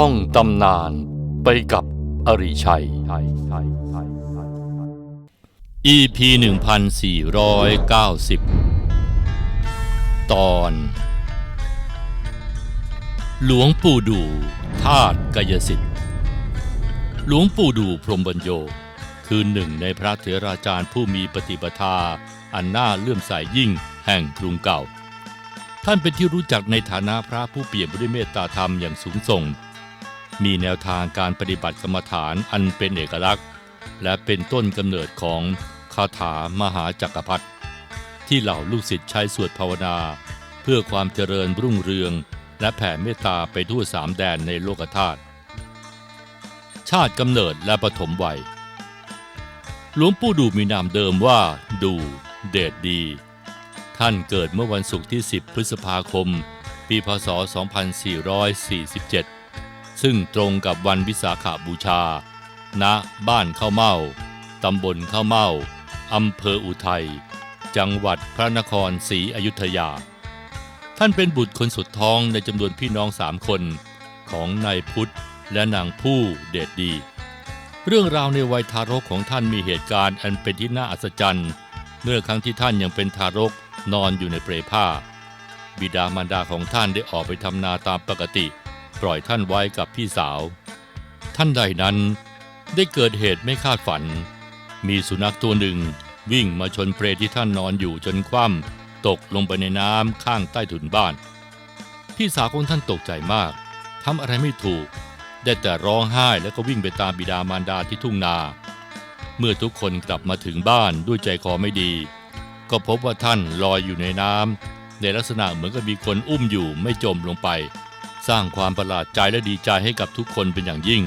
ท่องตำนานไปกับอริชัย EP 1490 ตอน หลวงปู่ดูธาตุกายสิทธิ์ หลวงปู่ดูพรมบัญโย คือหนึ่งในพระเถราจารย์ผู้มีปฏิปทา อันน่าเลื่อมใสยยิ่งแห่งกรุงเก่า ท่านเป็นที่รู้จักในฐานะพระผู้เปี่ยมด้วยเมตตาธรรมอย่างสูงส่ง มีแนวทางการปฏิบัติกรรมฐานอันเป็นเอกลักษณ์ และเป็นต้นกำเนิดของคาถามหาจักรพรรดิที่เหล่าลูกศิษย์ใช้สวดภาวนา เพื่อความเจริญรุ่งเรือง และแผ่เมตตาไปทั่วสามแดนในโลกธาตุชาติกำเนิดและปฐมวัยหลวงปู่ดูมีนามเดิมว่า ดูเดชดี ท่านเกิดเมื่อวันศุกร์ที่ 10 พฤษภาคม ปีพศ 2447 ซึ่งตรงกับวันวิสาขาบูชา ณ บ้านข้าวเม่า ตำบลข้าวเม่า อำเภออุทัย จังหวัดพระนครศรีอยุธยา ท่านเป็นบุตรคนสุดท้องในจำนวนพี่น้องสามคนของนายพุทธและนางผู้เดชดี เรื่องราวในวัยทารกของท่านมีเหตุการณ์อันเป็นที่น่าอัศจรรย์ เมื่อครั้งที่ท่านยังเป็นทารกนอนอยู่ในเปลผ้า บิดามารดาของท่านได้ออกไปทำนาตามปกติ ปล่อยท่านไว้กับพี่สาว ท่านใดนั้นได้เกิดเหตุไม่คาดฝัน มีสุนัขตัวหนึ่งวิ่งมาชนเปรที่ท่านนอนอยู่จนคว่ำตกลงไปในน้ำข้างใต้ถุนบ้าน พี่สาวของท่านตกใจมากทำอะไรไม่ถูก ได้แต่ร้องไห้แล้วก็วิ่งไปตามบิดามารดาที่ทุ่งนา เมื่อทุกคนกลับมาถึงบ้านด้วยใจคอไม่ดี ก็พบว่าท่านลอยอยู่ในน้ำในลักษณะเหมือนกับมีคนอุ้มอยู่ไม่จมลงไป สร้างความประหลาดใจและดีใจให้กับทุกคนเป็นอย่างยิ่ง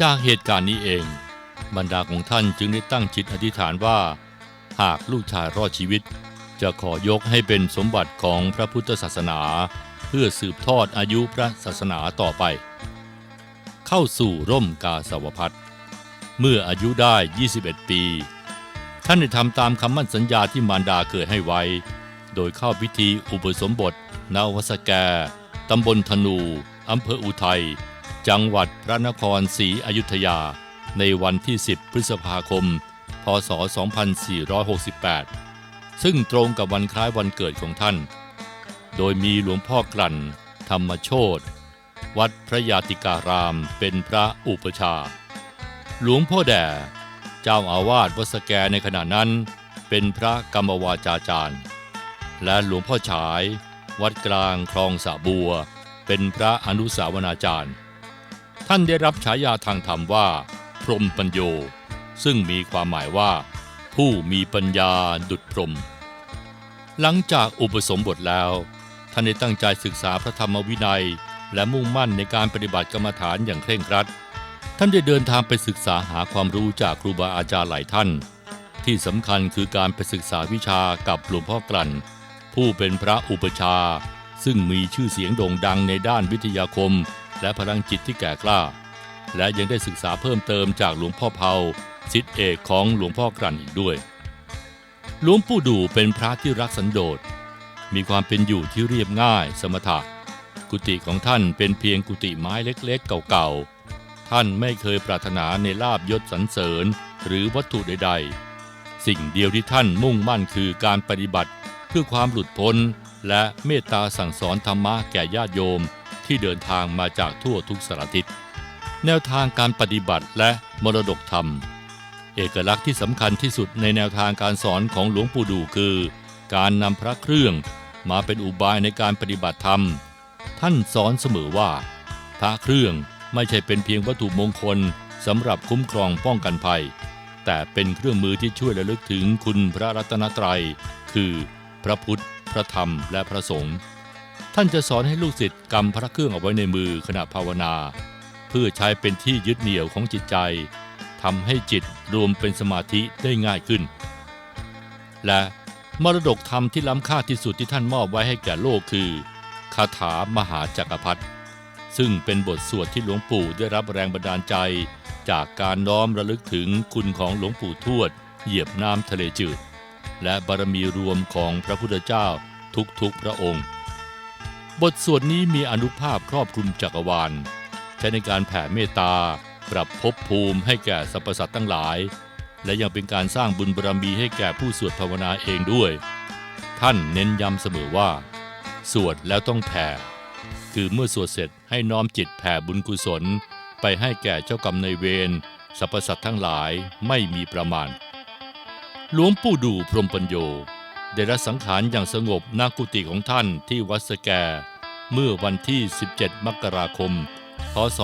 จากเหตุการณ์นี้เอง บรรดาของท่านจึงได้ตั้งจิตอธิษฐานว่า หากลูกชายรอดชีวิต จะขอยกให้เป็นสมบัติของพระพุทธศาสนา เพื่อสืบทอดอายุพระศาสนาต่อไป เข้าสู่ร่มกาสาวพัฒเมื่ออายุได้ 21 ปี ท่านได้ทำตามคำมั่นสัญญาที่มารดาเคยให้ไว้ โดยเข้าพิธีอุปสมบทนาวสแก ตำบลธนูอำเภออุทัย จังหวัดพระนครศรีอยุธยา ในวันที่ 10 พฤษภาคม พศ 2468 ซึ่งตรงกับวันคล้ายวันเกิดของท่าน โดยมีหลวงพ่อกลั่น ธรรมโชตวัดพระยาติการามเป็นพระอุปชา หลวงพ่อแด่ เจ้าอาวาสวัดสแกในขณะนั้น เป็นพระกรรมวาจาจารย์ และหลวงพ่อฉาย วัดกลางคลองสะบัว เป็นพระอนุสาวนาจารย์ ท่านได้รับฉายาทางธรรมว่า พรหมปัญโย ซึ่งมีความหมายว่า ผู้มีปัญญาดุจพรหมหลังจากอุปสมบทแล้ว ท่านได้ตั้งใจศึกษาพระธรรมวินัย และมุ่งมั่นในการปฏิบัติกรรมฐานอย่างเคร่งครัด ท่านได้เดินทางไปศึกษาหาความรู้จากครูบาอาจารย์หลายท่าน ที่สำคัญคือการไปศึกษาวิชากับหลวงพ่อกลั่น ผู้เป็นพระอุปชา ซึ่งมีชื่อเสียงโด่งดังในด้านวิทยาคม และพลังจิตที่แก่กล้า และยังได้ศึกษาเพิ่มเติมจากหลวงพ่อเผาศิษย์เอกของหลวงพ่อกลั่นอีกด้วยหลวงปู่ดูเป็นพระที่รักสันโดษ มีความเป็นอยู่ที่เรียบง่ายสมถะ กุฏิของท่านเป็นเพียงกุฏิไม้เล็กๆเก่าๆ ท่านไม่เคยปรารถนาในลาบยศสรรเสริญหรือวัตถุใดๆ สิ่งเดียวที่ท่านมุ่งมั่นคือการปฏิบัติ พื่อความหลุดพ้น และเมตตาสั่งสอนธรรมะแก่ญาติโยมที่เดินทางมาจากทั่วทุกสารทิศ แนวทางการปฏิบัติและมรดกธรรม เอกลักษณ์ที่สำคัญที่สุดในแนวทางการสอนของหลวงปู่ดูคือ การนำพระเครื่องมาเป็นอุบายในการปฏิบัติธรรม ท่านสอนเสมอว่า พระเครื่องไม่ใช่เป็นเพียงวัตถุมงคลสำหรับคุ้มครองป้องกันภัย แต่เป็นเครื่องมือที่ช่วยระลึกถึงคุณพระรัตนตรัย คือ พระพุทธ พระธรรม และพระสงฆ์ ท่านจะสอนให้ลูกศิษย์กำพระเครื่องเอาไว้ในมือขณะภาวนา เพื่อใช้เป็นที่ยึดเหนี่ยวของจิตใจทำให้จิตรวมเป็นสมาธิได้ง่ายขึ้น และมรดกธรรมที่ล้ำค่าที่สุดที่ท่านมอบไว้ให้แก่โลกคือคาถามหาจักรพรรดิซึ่งเป็นบทสวดที่หลวงปู่ได้รับแรงบันดาลใจ จากการน้อมระลึกถึงคุณของหลวงปู่ทวด เหยียบน้ำทะเลจืด และบารมีรวมของพระพุทธเจ้าทุกๆพระองค์ บทสวดนี้มีอนุภาพครอบคลุมจักรวาล ใช้ในการแผ่เมตตา ปรับภพภูมิให้แก่สรรพสัตว์ทั้งหลาย และยังเป็นการสร้างบุญบารมีให้แก่ผู้สวดภาวนาเองด้วย ท่านเน้นย้ำเสมอว่า สวดแล้วต้องแผ่ คือเมื่อสวดเสร็จให้น้อมจิตแผ่บุญกุศล ไปให้แก่เจ้ากรรมในายเวรสรรพสัตว์ทั้งหลายไม่มีประมาณ หลวงปู่ดูพรมปัญโยได้รับสังขารอย่างสงบณกุฏิของท่านที่วัดสแก เมื่อวันที่ 17 มกราคม พศ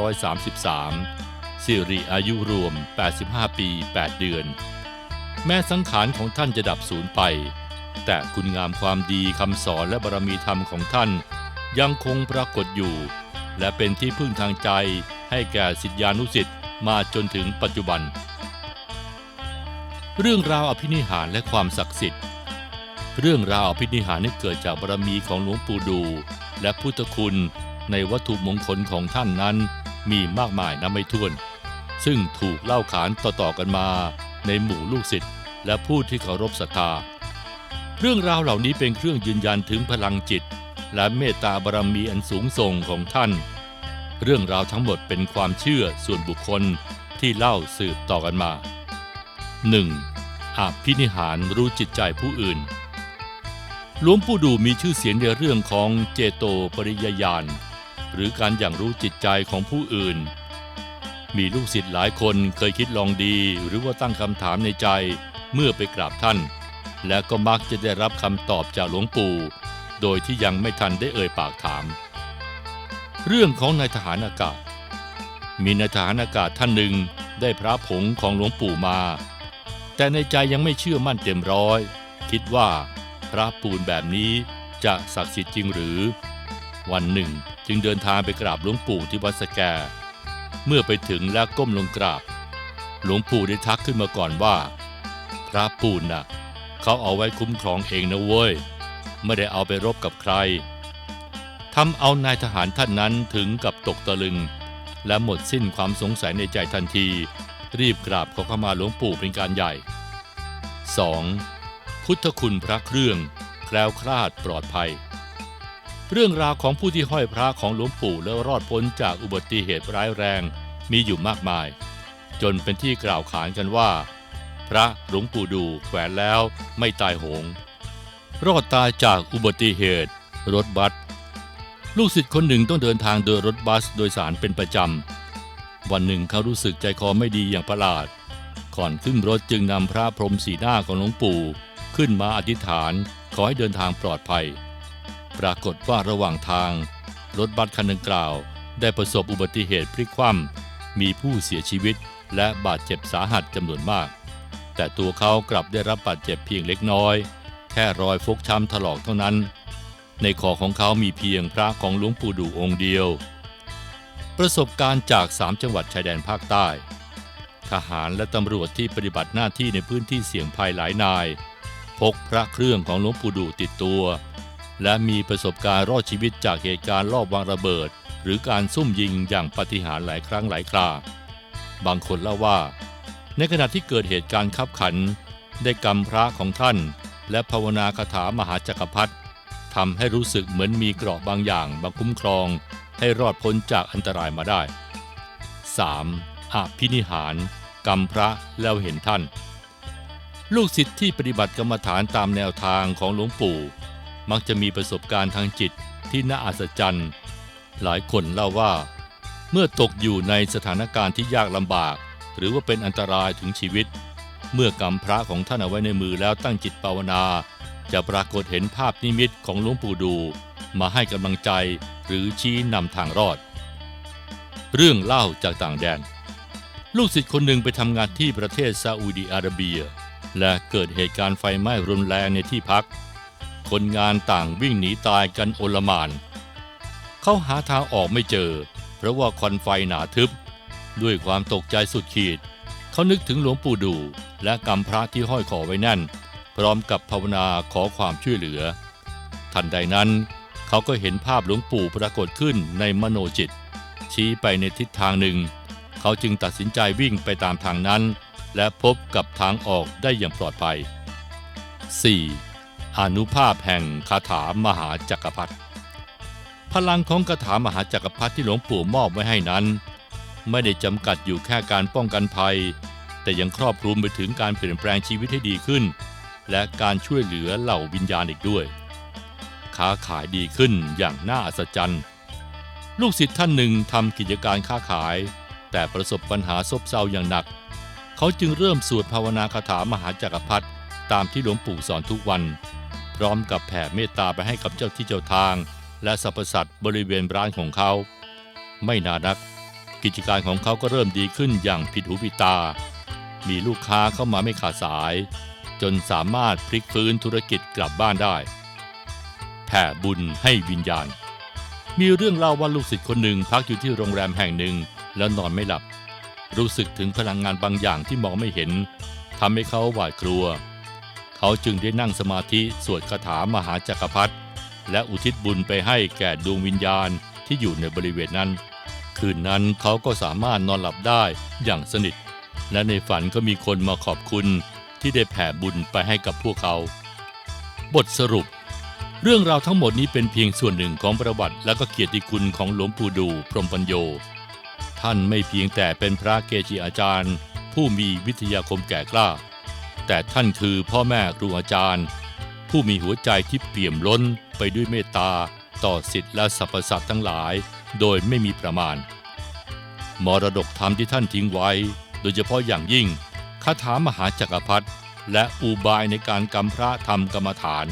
2533 สิริอายุรวม 85 ปี 8 เดือน แม้สังขารของท่านจะดับสูญไป แต่คุณงามความดีคำสอนและบารมีธรรมของท่าน ยังคงปรากฏอยู่ และเป็นที่พึ่งทางใจให้แก่สิทธิานุสิทธิ์มาจนถึงปัจจุบัน เรื่องราวอภินิหารและความศักดิ์สิทธิ์ เรื่องราวอภินิหารนี้เกิดจากบารมีของหลวงปู่ดู และพุทธคุณในวัตถุมงคลของท่านนั้นมีมากมายนับไม่ถ้วน ซึ่งถูกเล่าขานต่อๆกันมาในหมู่ลูกศิษย์และผู้ที่เคารพศรัทธา เรื่องราวเหล่านี้เป็นเครื่องยืนยันถึงพลังจิต และเมตตาบารมีอันสูงส่งของท่าน เรื่องราวทั้งหมดเป็นความเชื่อส่วนบุคคลที่เล่าสืบต่อกันมา 1. อภินิหารรู้จิตใจผู้อื่น หลวงปู่ดูมีชื่อเสียงในเรื่องของเจโตปริยญาณหรือการอย่างรู้จิตใจของผู้อื่น มีลูกศิษย์หลายคนเคยคิดลองดีหรือว่าตั้งคำถามในใจเมื่อไปกราบท่าน และก็มักจะได้รับคำตอบจากหลวงปู่ โดยที่ยังไม่ทันได้เอ่ยปากถาม เรื่องของนายทหารอากาศ มีนายทหารอากาศท่านหนึ่งได้พระผงของหลวงปู่มา แต่ในใจยังไม่เชื่อมั่นเต็มร้อย คิดว่า พระปูนแบบนี้จะศักดิ์สิทธิ์จริงหรือ วันหนึ่งจึงเดินทางไปกราบหลวงปู่ที่วัดสแก เมื่อไปถึงแล้วก้มลงกราบ หลวงปู่ได้ทักขึ้นมาก่อนว่า พระปูนน่ะ เขาเอาไว้คุ้มครองเองนะเว้ย ไม่ได้เอาไปรบกับใครทำเอานายทหารท่านนั้นถึงกับตกตะลึง และหมดสิ้นความสงสัยในใจทันที รีบกราบขอเข้ามาหลวงปู่เป็นการใหญ่ 2. พุทธคุณพระเครื่อง แคล้วคลาดปลอดภัย เรื่องราวของผู้ที่ห้อยพระของหลวงปู่แล้วรอดพ้นจากอุบัติเหตุร้ายแรงมีอยู่มากมาย จนเป็นที่กล่าวขานกันว่า พระหลวงปู่ดูแขวนแล้วไม่ตายโหง รอดตายจากอุบัติเหตุ รถบัสลูกศิษย์คนหนึ่งต้องเดินทางโดยรถบัสโดยสารเป็นประจำ วันหนึ่งเขารู้สึกใจคอไม่ดีอย่างประหลาด ก่อนขึ้นรถจึงนำพระพรหมสีหน้าของหลวงปู่ ขึ้นมาอธิษฐานขอให้เดินทางปลอดภัย ปรากฏว่าระหว่างทาง รถบัสคันดังกล่าว ได้ประสบอุบัติเหตุพลิกคว่ำมีผู้เสียชีวิตและบาดเจ็บสาหัสจำนวนมาก แต่ตัวเขากลับได้รับบาดเจ็บเพียงเล็กน้อย แค่รอยฟกช้ำถลอกเท่านั้น ในคอของเขามีเพียงพระของหลวงปู่ดูองค์เดียว ประสบการณ์จากสามจังหวัดชายแดนภาคใต้ ทหารและตำรวจที่ปฏิบัติหน้าที่ในพื้นที่เสี่ยงภัยหลายนาย พกพระเครื่องของหลวงปู่ดูติดตัว และมีประสบการณ์รอดชีวิตจากเหตุการณ์ลอบวางระเบิด หรือการซุ่มยิงอย่างปฏิหารหลายครั้งหลายครา บางคนเล่าว่า ในขณะที่เกิดเหตุการณ์ขับขัน ได้กำพระของท่าน และภาวนาคาถามหาจักรพรรดิทำให้รู้สึกเหมือนมีเกราะบางอย่างมาคุ้มครอง ให้รอดพ้นจากอันตรายมาได้ 3. อภินิหาร กำพระแล้วเห็นท่าน ลูกศิษย์ที่ปฏิบัติกรรมฐานตามแนวทางของหลวงปู่ มักจะมีประสบการณ์ทางจิตที่น่าอัศจรรย์ หลายคนเล่าว่า เมื่อตกอยู่ในสถานการณ์ที่ยากลำบาก หรือว่าเป็นอันตรายถึงชีวิต เมื่อกำพระของท่านเอาไว้ในมือแล้วตั้งจิตภาวนา จะปรากฏเห็นภาพนิมิตของหลวงปู่ดู มาให้กำลังใจหรือชี้นำทางรอด เรื่องเล่าจากต่างแดน ลูกศิษย์คนหนึ่งไปทำงานที่ประเทศซาอุดีอาระเบีย และเกิดเหตุการณ์ไฟไหม้รุนแรงในที่พัก คนงานต่างวิ่งหนีตายกันโอลมาน เขาหาทางออกไม่เจอ เพราะว่าควันไฟหนาทึบ ด้วยความตกใจสุดขีด เขานึกถึงหลวงปู่ดูและกำพระที่ห้อยคอไว้แน่น พร้อมกับภาวนาขอความช่วยเหลือ ทันใดนั้น เขาก็เห็นภาพหลวงปู่ปรากฏขึ้นในมโนจิต ชี้ไปในทิศทางหนึ่ง เขาจึงตัดสินใจวิ่งไปตามทางนั้น และพบกับทางออกได้อย่างปลอดภัย 4. อนุภาพแห่งคาถามหาจักรพรรดิพลังของคาถามหาจักรพรรดิที่หลวงปู่มอบไว้ให้นั้น ไม่ได้จำกัดอยู่แค่การป้องกันภัย แต่ยังครอบคลุมไปถึงการเปลี่ยนแปลงชีวิตให้ดีขึ้น และการช่วยเหลือเหล่าวิญญาณอีกด้วยค้าขายดีขึ้นอย่างน่าอัศจรรย์ ลูกศิษย์ท่านหนึ่งทำกิจการค้าขาย แต่ประสบปัญหาซบเซาอย่างหนัก เขาจึงเริ่มสวดภาวนาคาถามหาจักรพรรดิตามที่หลวงปู่สอนทุกวัน พร้อมกับแผ่เมตตาไปให้กับเจ้าที่เจ้าทาง และสรรพสัตว์บริเวณร้านของเขา ไม่นานนัก กิจการของเขาก็เริ่มดีขึ้นอย่างผิดหูผิดตา มีลูกค้าเข้ามาไม่ขาดสาย จนสามารถพลิกฟื้นธุรกิจกลับบ้านได้แผ่บุญให้วิญญาณ มีเรื่องเล่าว่าลูกศิษย์คนหนึ่งพักอยู่ที่โรงแรมแห่งหนึ่ง แล้วนอนไม่หลับ รู้สึกถึงพลังงานบางอย่างที่มองไม่เห็นทำให้เขาหวาดกลัว เขาจึงได้นั่งสมาธิสวดคาถามหาจักรพรรดิและอุทิศบุญไปให้แก่ดวงวิญญาณที่อยู่ในบริเวณนั้น คืนนั้นเขาก็สามารถนอนหลับได้อย่างสนิท และในฝันก็มีคนมาขอบคุณที่ได้แผ่บุญไปให้กับพวกเขา บทสรุป เรื่องราวทั้งหมดนี้เป็นเพียงส่วนหนึ่งของประวัติและก็เกียรติคุณของหลวงปู่ดู พรหมปัญโย ท่านไม่เพียงแต่เป็นพระเกจิอาจารย์ ผู้มีวิทยาคมแก่กล้า แต่ท่านคือพ่อแม่ครูอาจารย์ ผู้มีหัวใจที่เปี่ยมล้นไปด้วยเมตตาต่อสิทธิและสรรพสัตว์ทั้งหลาย โดยไม่มีประมาณ มรดกธรรมที่ท่านทิ้งไว้ โดยเฉพาะอย่างยิ่งคาถามหาจักรพรรดิและอุบายในการกำพระธรรมกรรมฐาน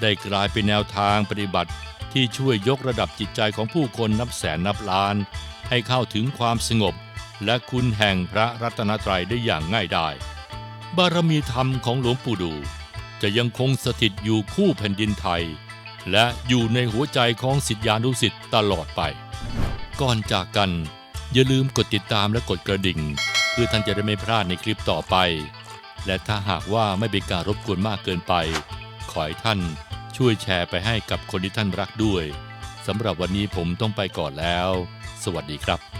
ได้กลายเป็นแนวทางปฏิบัติที่ช่วยยกระดับจิตใจของผู้คนนับแสนนับล้าน ให้เข้าถึงความสงบ และคุณแห่งพระรัตนตรัยได้อย่างง่ายดายบารมีธรรมของหลวงปู่ดู จะยังคงสถิตอยู่คู่แผ่นดินไทย และอยู่ในหัวใจของสิทธิานุสิทธิ์ตลอดไป ก่อนจากกัน อย่าลืมกดติดตามและกดกระดิ่ง เพื่อท่านจะได้ไม่พลาดในคลิปต่อไป และถ้าหากว่าไม่เป็นการรบกวนมากเกินไป ขอให้ท่านช่วยแชร์ไปให้กับคนที่ท่านรักด้วย สำหรับวันนี้ผมต้องไปก่อนแล้ว สวัสดีครับ